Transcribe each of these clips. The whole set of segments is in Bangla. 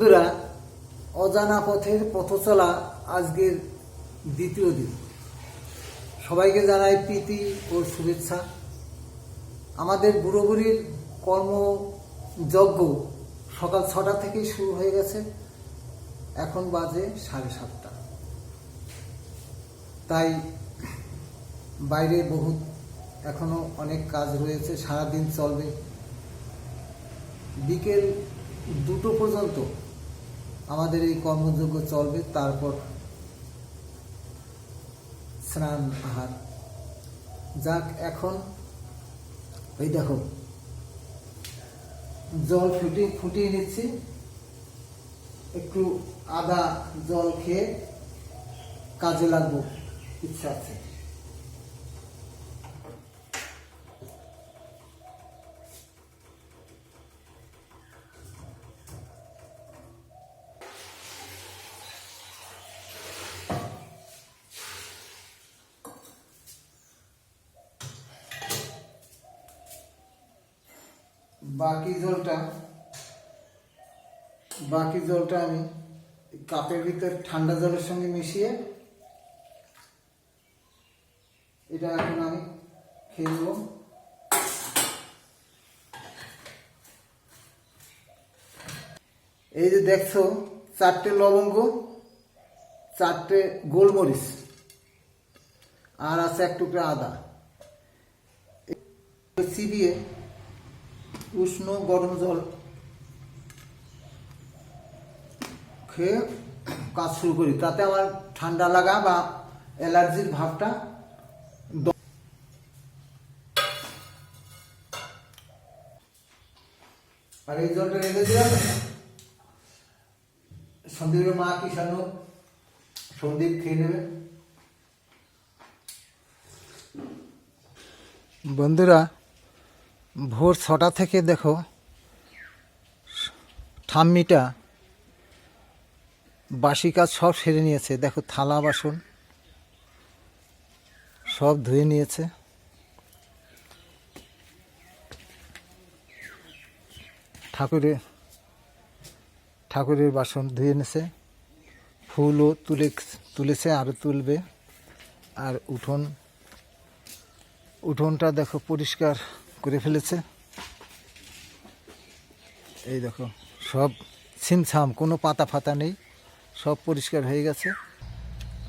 বন্ধুরা, অজানা পথের পথ চলা আজকের দ্বিতীয় দিন। সবাইকে জানাই প্রীতি ও শুভেচ্ছা। আমাদের বুড়ো বুড়ির কর্মযজ্ঞ সকাল ছটা থেকেই শুরু হয়ে গেছে। এখন বাজে সাড়ে সাতটা। তাই বাইরে বহুত এখনও অনেক কাজ রয়েছে, সারাদিন চলবে। বিকেল দুটো পর্যন্ত আমাদের এই কর্মযোগ্য চলবে, তারপর স্নান, আহার। যাক, এখন এই দেখো, জল ফুটিয়ে ফুটিয়ে নিচ্ছি। একটু আদা জল খেয়ে কাজে লাগবো, ইচ্ছা আছে। জলটা, বাকি জলটা আমি কাপের ভিতর ঠান্ডা জলের সঙ্গে মিশিয়ে এটা এখন আমি খেয়ে এই যে দেখছ, চারটে লবঙ্গ, চারটে গোলমরিচ, আর আছে এক টুকরা আদা। চিবিয়ে উষ্ণ গরম জল খেয়ে কাজ শুরু করি। তাতে আমার ঠান্ডা লাগা বা অ্যালার্জির ভাবটা আর এই জলটা রেখে দিলাম। সন্দীপের মা কি সানো সন্দীপ খেয়ে নেবে। বন্ধুরা ভোর ছটা থেকে দেখো, ঠাম্মিটা বাসি কাজ সব সেরে নিয়েছে। দেখো, থালা, বাসন সব ধুয়ে নিয়েছে। ঠাকুরের ঠাকুরের বাসন ধুয়ে নিয়েছে। ফুলও তুলে, তুলেছে আরও তুলবে। আর উঠোন, উঠোনটা দেখো পরিষ্কার। করে ফেলেছে। এই দেখো, সব ছিমছাম, কোনো পাতা ফাতা নেই, সব পরিষ্কার হয়ে গেছে।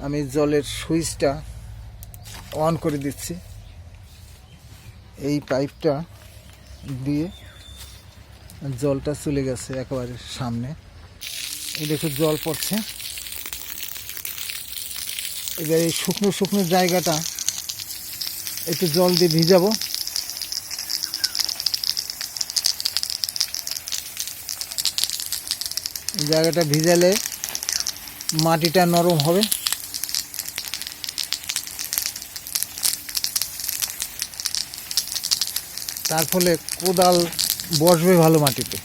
আমি জলের সুইচটা অন করে দিচ্ছি। এই পাইপটা দিয়ে জলটা চলে গেছে একেবারে সামনে। এই দেখো, জল পড়ছে। এবার এই শুকনো শুকনো জায়গাটা একটু জল দিয়ে ভিজাবো। জায়গাটা ভিজালে মাটিটা নরম হবে। তার ফলে কোদাল বসবে ভালো মাটিতে।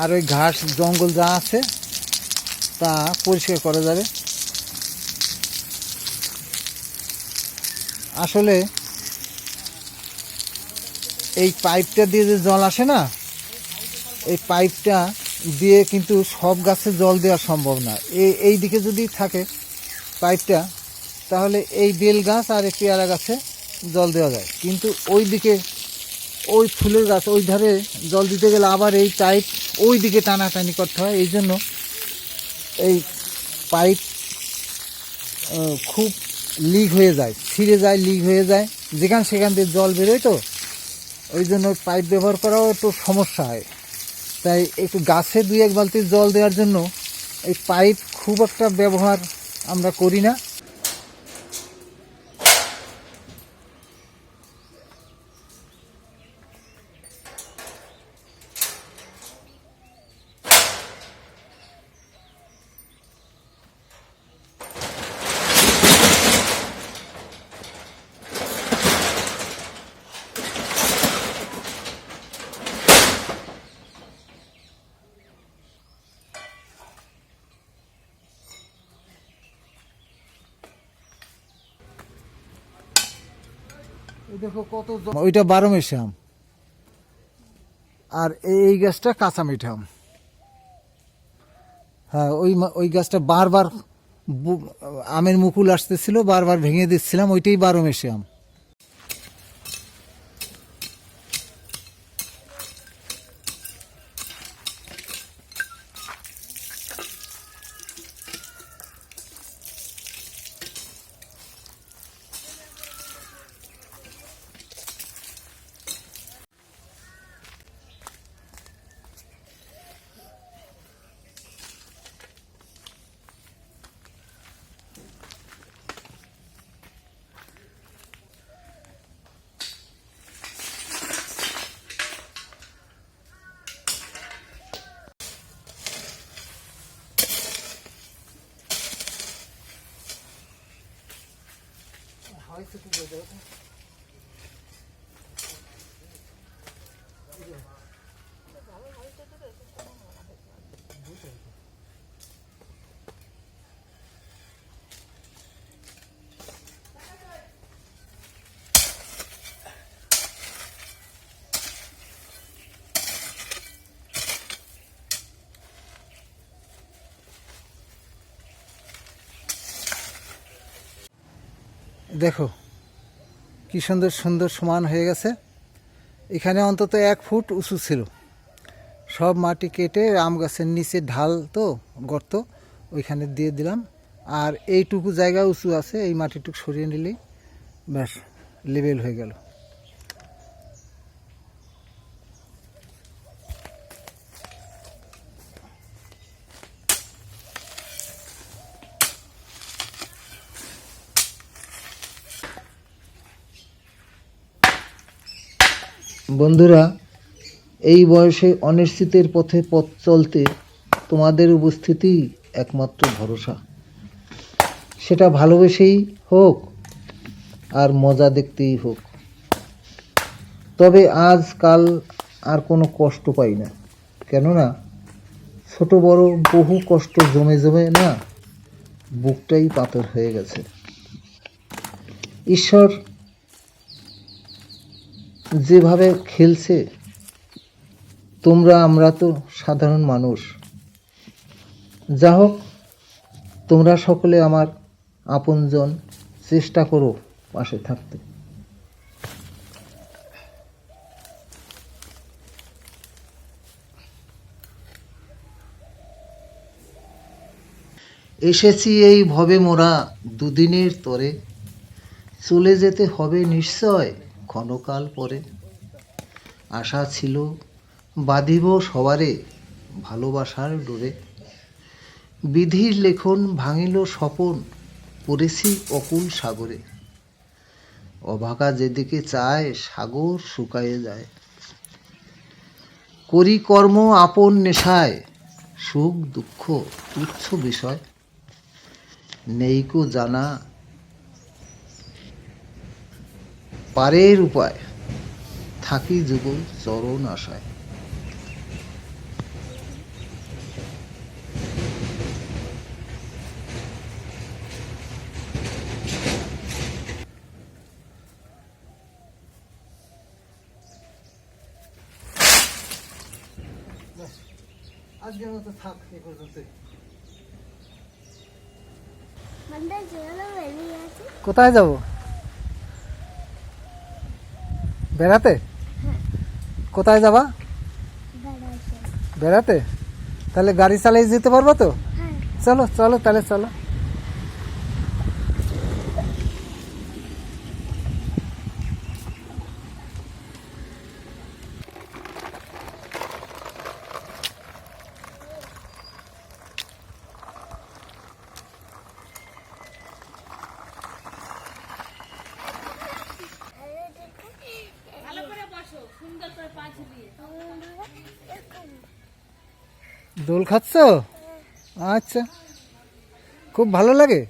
আর ওই ঘাস, জঙ্গল যা আছে, তা পরিষ্কার করা যাবে। আসলে এই পাইপটা দিয়ে যে জল আসে না এই পাইপটা দিয়ে কিন্তু সব গাছে জল দেওয়া সম্ভব না। এই এই দিকে যদি থাকে পাইপটা, তাহলে এই বেল গাছ আর এই পেয়ারা গাছে জল দেওয়া যায়। কিন্তু ওই দিকে ওই ফুলের গাছ, ওই ধারে জল দিতে গেলে আবার এই পাইপ ওই দিকে টানাটানি করতে হয়। এই জন্য এই পাইপ খুব লিক হয়ে যায়, ছিঁড়ে যায়, লিক হয়ে যায়। যেখান সেখান দিয়ে জল বেরোয় তো, ওই জন্য পাইপ ব্যবহার করাও একটু সমস্যা হয়। তাই একটু গাছে দুই এক বালতি জল দেওয়ার জন্য এই পাইপ খুব একটা ব্যবহার আমরা করি না। দেখো কত ওইটা বারো মেশে আম। আর এই গাছটা কাঁচা মিঠাম হ্যাঁ ওই ওই গাছটা বারবার আমের মুকুল আসতেছিল, বারবার ভেঙে দিচ্ছিলাম, ওইটাই বারো মেশে আম। Ay sıkı böbrek. দেখো, কি সুন্দর সুন্দর সমান হয়ে গেছে। এখানে অন্তত এক ফুট উঁচু ছিল। সব মাটি কেটে আম গাছের নিচে ঢাল তো, গর্ত, ওইখানে দিয়ে দিলাম। আর এইটুকু জায়গা উঁচু আছে, এই মাটিটুকু সরিয়ে নিলেই ব্যাস লেবেল হয়ে গেল। বন্ধুরা, এই বয়সে অনিশ্চিতের পথে পথ চলতে তোমাদের উপস্থিতি একমাত্র ভরসা। সেটা ভালোবেসেই হোক আর মজা দেখতেই হোক। তবে আজকাল আর কোনো কষ্ট পাই না। কেননা, ছোট বড় বহু কষ্ট জমে জমে না, বুকটাই পাথর হয়ে গেছে। ঈশ্বর যেভাবে খেলছে, তোমরা, আমরা তো সাধারণ মানুষ। যা হোক, তোমরা সকলে আমার আপনজন, চেষ্টা করো পাশে থাকতে। এসেছি এই ভবে মোরা দুদিনের তরে। চলে যেতে হবে নিশ্চয়? ক্ষণকাল পরে। আশা ছিল বাঁধিব সবারে ভালোবাসার ডোরে। বিধির লেখন ভাঙিল স্বপন, পড়েছি অকুল সাগরে। অভাগা যেদিকে চায়, সাগর শুকায়ে যায়। করি কর্ম আপন নেশায়, সুখ দুঃখ তুচ্ছ বিষয়। নেইকো জানা পারের উপায়। থাকি যুগ চরণ আশায়। আজকের মতো থাক এ পর্যন্তই। মন্দির যেগুলো বেরিয়ে আছে। কোথায় যাব? বেড়াতে? কোথায় যাবা? বেড়াতে। তাহলে গাড়ি চালিয়ে যেতে পারব তো? হ্যাঁ। চলো চলো তাহলে চলো। দোল খাচ্ছ? আচ্ছা। খুব ভালো লাগে।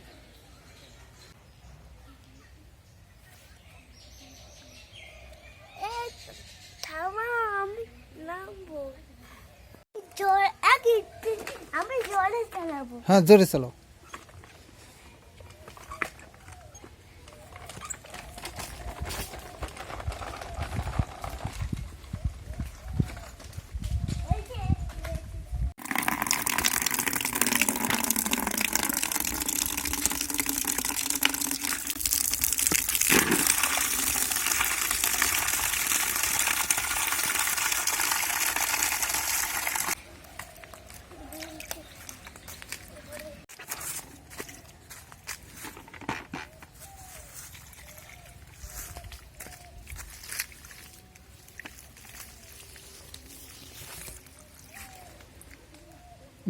হ্যাঁ জোরে চলো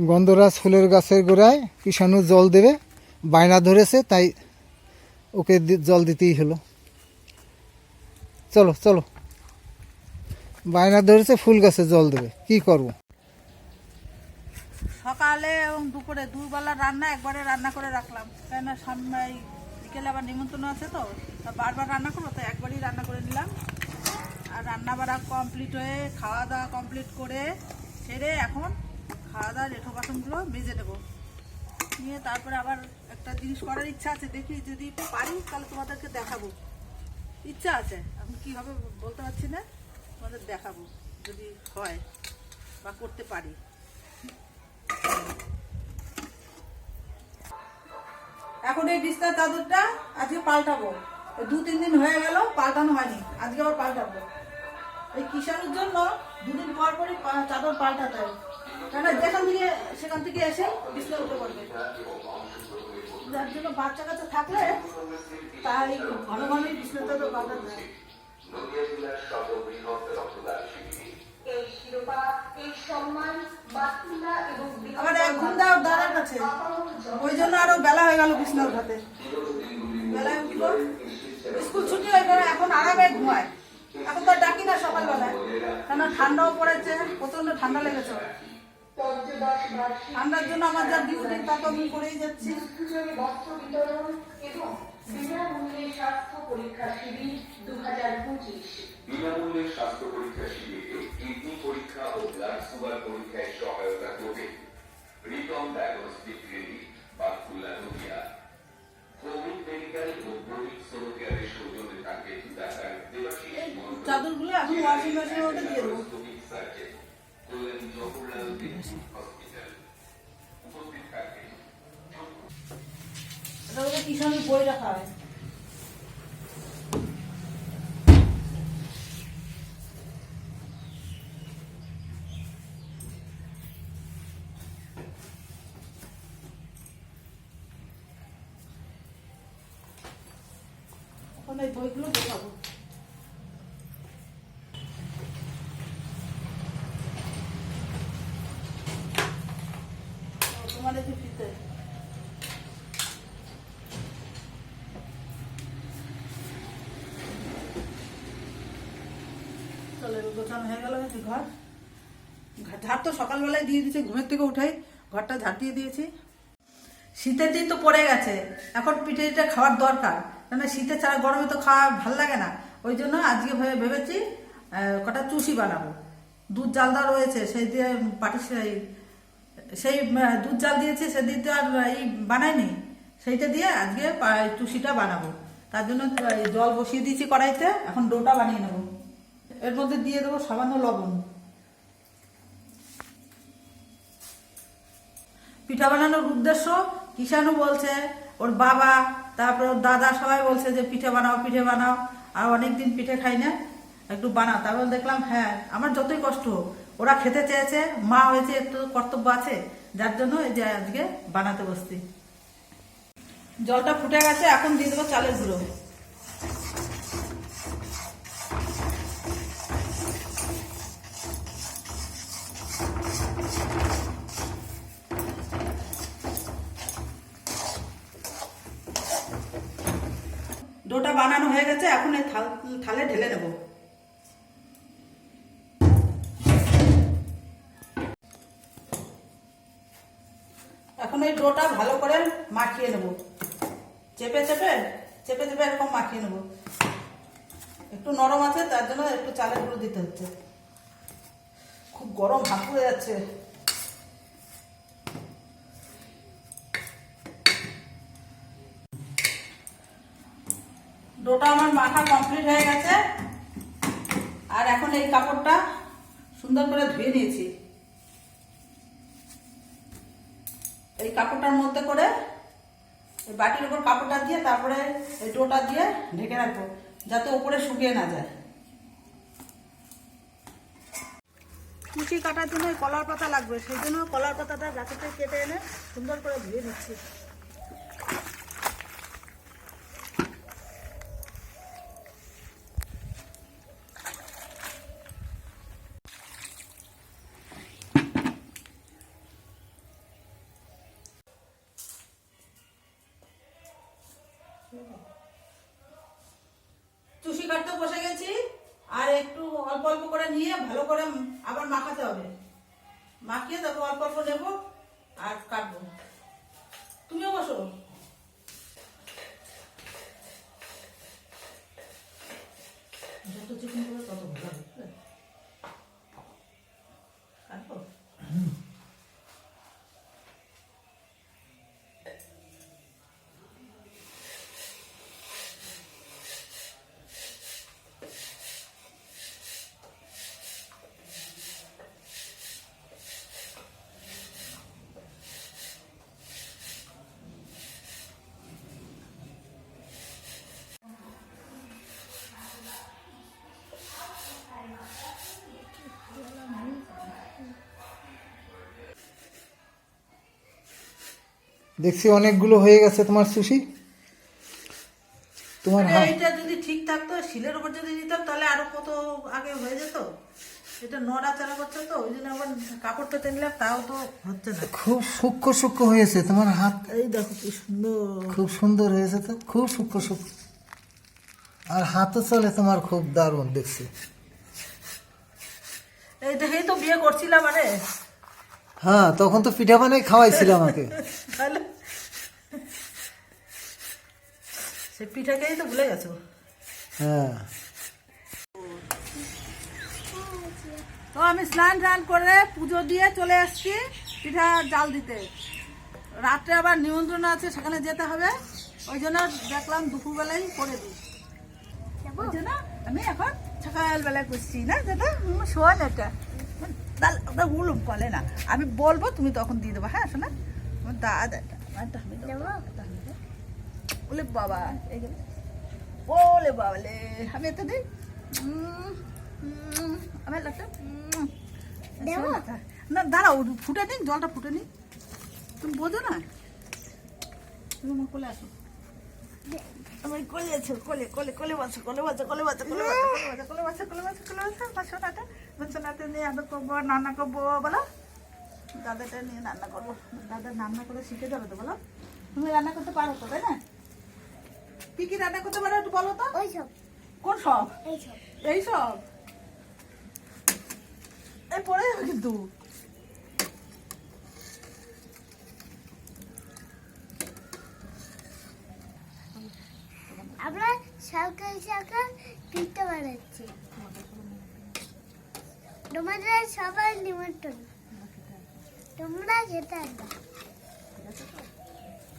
গন্ধরাজ ফুলের গাছের গোড়ায় কিষাণু জল দেবে, বায়না ধরেছে, তাই ওকে জল দিতেই হলো। চলো চলো। বায়না ধরেছে, ফুল গাছে জল দেবে, কি করব? সকালে এবং দুপুরে দুবেলা রান্না, একবারে রান্না করে রাখলাম। কেন সামনে বিকেলে আবার নিমন্ত্রণ আছে তা বারবার রান্না করব তো একবারই রান্না করে নিলাম। আর রান্না বাড়া কমপ্লিট হয়ে, খাওয়া দাওয়া কমপ্লিট করে, সেরে এখন খাওয়া দাওয়া রেঠো বাসনগুলো মেজে নেব। নিয়ে তারপরে আবার একটা জিনিস করার ইচ্ছা আছে, দেখি যদি পারি তাহলে তোমাদেরকে দেখাবো। ইচ্ছা আছে এখন কীভাবে বলতে পারছি না, তোমাদের দেখাবো, যদি হয় বা করতে পারি। এখন এই বিস্তার চাদরটা আজকে পাল্টাবো। দু তিন দিন হয়ে গেল, পাল্টানো হয়নি, আজকে আবার পাল্টাবো। এই কিষাণের জন্য দুদিন পর পরই চাদর পাল্টাতে হয়। যেখান থেকে সেখান থেকে এসে উঠে পড়বে যার জন্য বাচ্চা কাচ্চা থাকলে তাই ঘন ঘনই আবার এক দাদার কাছে। ওই জন্য আরও বেলা হয়ে গেল বিছনা উঠাতে বেলায় উঠল স্কুল ছুটি হয়ে গেল এখন আরামে ঘুমায়। এখন তো আর ডাকি না সকালবেলায়। কেন ঠান্ডাও পড়েছে প্রচণ্ড ঠান্ডা লেগেছে। ঠান্ডার জন্য আমার যা ডিউটি তা তো আমি করেই যাচ্ছি। বিনামূল্যে স্বাস্থ্য পরীক্ষা শিবিরে কিডনি পরীক্ষা বই রাখা হয় ওখানে বইগুলো দেখাবো ও, তোমাদের যে ফিতে চলে গোছানো হয়ে গেল ঘর। ঝাড় তো সকালবেলায় দিয়ে দিয়েছি, ঘুমের থেকে উঠাই ঘরটা ঝাড় দিয়ে দিয়েছি। শীতের দিন তো পড়ে গেছে, এখন পিঠে খাওয়ার দরকার। কেন শীতে ছাড়া গরমে তো খাওয়া ভালো লাগে না। ওই জন্য আজকে ভেবে ভেবেছি কটা চুষি বানাবো। দুধ জাল দেওয়া রয়েছে, সেই দিয়ে পাটি সেই সেই দুধ জাল দিয়েছি, সেদিন তো আর এই বানাইনি। সেইটা দিয়ে আজকে চুষিটা বানাবো। তার জন্য জল বসিয়ে দিয়েছি কড়াইতে, এখন ডোটা বানিয়ে নেব। এর মধ্যে দিয়ে দেবো সামান্য লবণ। পিঠা বানানোর উদ্দেশ্য কিষানু বলছে, ওর বাবা, তারপর ওর দাদা সবাই বলছে যে, পিঠে বানাও পিঠে বানাও। আর অনেকদিন পিঠে খাই না, একটু বানাও। তারপর দেখলাম হ্যাঁ আমার যতই কষ্ট ওরা খেতে চেয়েছে, মা হয়েছে, একটু কর্তব্য আছে, যার জন্য এই যে আজকে বানাতে বসছি। জলটা ফুটে গেছে, এখন দিয়ে দেবো চালের গুঁড়ো। ডোটা বানানো হয়ে গেছে, এখন এই থাল ঢেলে নেব। এখন এই ডোটা ভালো করে মাখিয়ে নেব। চেপে চেপে চেপে চেপে এরকম মাখিয়ে নেব। একটু নরম আছে, তার জন্য একটু চালের গুঁড়ো দিতে হচ্ছে। খুব গরম হাত পুড়ে যাচ্ছে। ডোটা আমার মাখা কমপ্লিট হয়ে গেছে। আর এখন এই কাপড়টা সুন্দর করে ধুয়ে নিয়েছি। এই কাপড়টার মধ্যে করে এই বাটির উপর কাপড়টা দিয়ে তারপরে এই ডোটা দিয়ে ঢেকে রাখব, যাতে উপরে শুকিয়ে না যায়। কুচি কাটার জন্য কলার পাতা লাগবে, সেই জন্য কলার পাতাটা গাছেতে কেটে এনে সুন্দর করে ধুয়ে দিচ্ছি কাটতে বসে গেছি। আর একটু অল্প অল্প করে নিয়ে ভালো করে আবার মাখাতে হবে। মাখিয়ে তারপর অল্প অল্প নেব আর কাটবো। তুমিও বসো যত চিকেন করবে তত ভালো হবে বুঝলে? কাটবো দেখছি অনেকগুলো হয়ে গেছে তোমার সুশি। তোমার এইটা যদি ঠিক থাকতো শিলের উপর যদি দিতাম তাহলে আরও কত আগে হয়ে যেত? এটা নড়াচড়া করছে তো ওই জন্য আবার কাপড়টা পেতে নিলাম তাও তো হচ্ছে না। খুব সূক্ষ্ম সূক্ষ্ম হয়েছে তোমার হাত। এই দেখো কি সুন্দর। খুব সুন্দর হয়েছে তো খুব সূক্ষ্ম সূক্ষ্ম। আর হাতও চলে তোমার খুব দারুণ দেখছি। এই দেখেই তো বিয়ে করছিলাম আরে। হ্যাঁ তখন তো পিঠা বানাই খাওয়াইছিল আমাকে। তাহলে সে পিঠাকেই তো ভুলে গেছো? হ্যাঁ। তো আমি স্নান টান করে পুজো দিয়ে চলে এসেছি পিঠা জাল দিতে। রাত্রে আবার নিমন্ত্রণ আছে সেখানে যেতে হবে। ওই জন্য দেখলাম দুপুরবেলায় করে দিই। ওই জন্য আমি এখন সকালবেলায় করছি না যেটা শোন এটা। ওটা উলুম বলে না। আমি বলব তুমি তখন দিয়ে দেবো হ্যাঁ শোনা? আমার দাদা এটা, আমারটা আমি দেবো। দেবো? এটা আমি দেবো। ওলে বাবা ওলে বাবা লে আমি এত দিই। উম, আমার লাগটা। না দাঁড়াও ফুটে নিন জলটা ফুটে নিন। তুমি বোঝো না? তুমি আমার কোলে আসো। আমার কোলে আছো কোলে কোলে কোলে কোলে কোলে কোলে কোলে নিয়ে আদর করব রান্না করব বলো। দাদাটা নিয়ে রান্না করব দাদা রান্না করে শিখে যাবে তো বলো। তুমি রান্না করতে পারো তো তাই না? কি কি রান্না করতে পারো একটু বলো তো? ওই সব কোন সব? এই সব এই সব? এই পড়ে যাবে কিন্তু। আমরা সকাল সকাল পিঠা বানাচ্ছি। তোমাদের সবাই নিমন্ত্রণ। তোমরা খেতে আসবে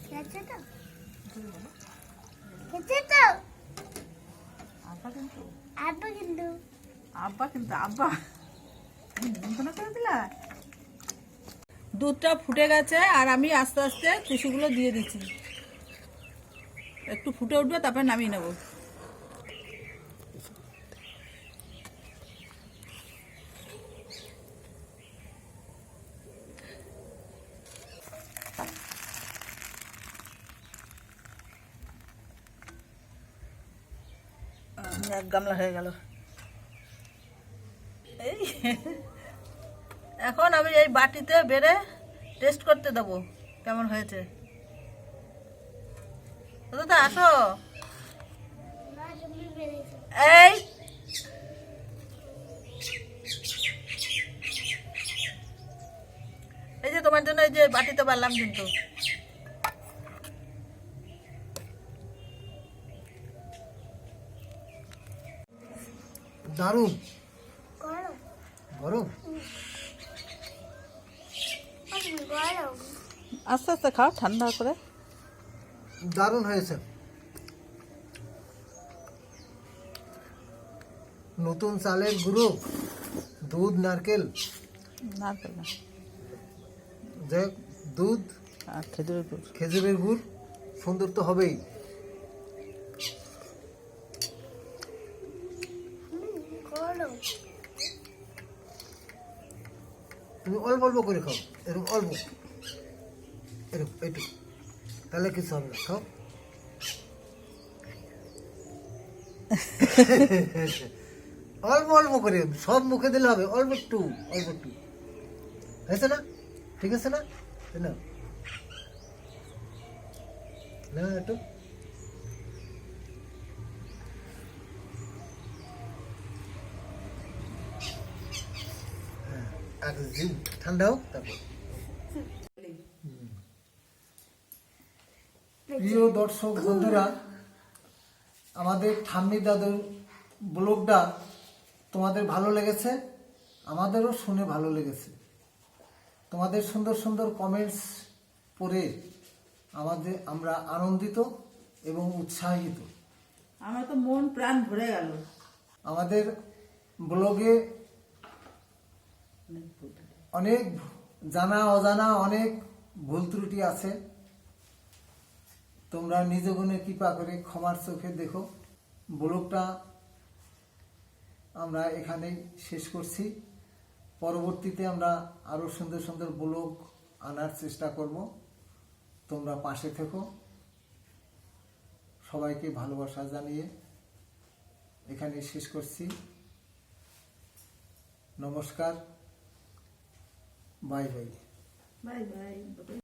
খেয়েছো তো? তো আব্বা কিন্তু কিন্তু আব্বা কিন্তু আব্বা করে দিলা দুধটা ফুটে গেছে আর আমি আস্তে আস্তে টুসুগুলো দিয়ে দিচ্ছি। একটু ফুটে উঠবে তারপরে নামিয়ে নেব। এক গামলা হয়ে গেল। এই, এখন আমি এই বাটিতে বেড়ে টেস্ট করতে দেবো, কেমন হয়েছে। দাদা, আসো। এই এই যে তোমার জন্য এই যে বাটিতে পারলাম কিন্তু। দারুণ। গরম। আস্তে আস্তে খাও ঠান্ডা করে। দারুণ হয়েছে। নতুন চালের গুঁড়ো দুধ নারকেল। নারকেল দুধ আর খেজুরের গুড়। খেজুরের গুড় সুন্দর তো হবেই গরম তুমি অল্প অল্প করে খাও। এরকম অল্প। এরকম এইটুকু তাহলে কিছু হবে না, খাও। অল্প অল্প করে, সব মুখে দিলে হবে। অল্প একটু অল্প একটু। হয়েছে না? ঠিক আছে না। না একটু। ঠান্ডা হোক তারপর। প্রিয় দর্শক বন্ধুরা আমাদের ঠাম্মি দাদুর ব্লগটা তোমাদের ভালো লেগেছে? আমাদেরও শুনে ভালো লেগেছে। তোমাদের সুন্দর সুন্দর কমেন্টস পড়ে আমাদের আমরা আনন্দিত এবং উৎসাহিত। আমার তো মন প্রাণ ভরে গেল। আমাদের ব্লগে অনেক জানা, অজানা অনেক ভুল ত্রুটি আছে। তোমরা নিজ গুণে কৃপা করে ক্ষমার চোখে দেখো। ব্লগটা আমরা এখানেই শেষ করছি। পরবর্তীতে আমরা আরও সুন্দর সুন্দর ব্লগ আনার চেষ্টা করব। তোমরা পাশে থেকো। সবাইকে ভালোবাসা জানিয়ে এখানে শেষ করছি। নমস্কার। Bye bye bye bye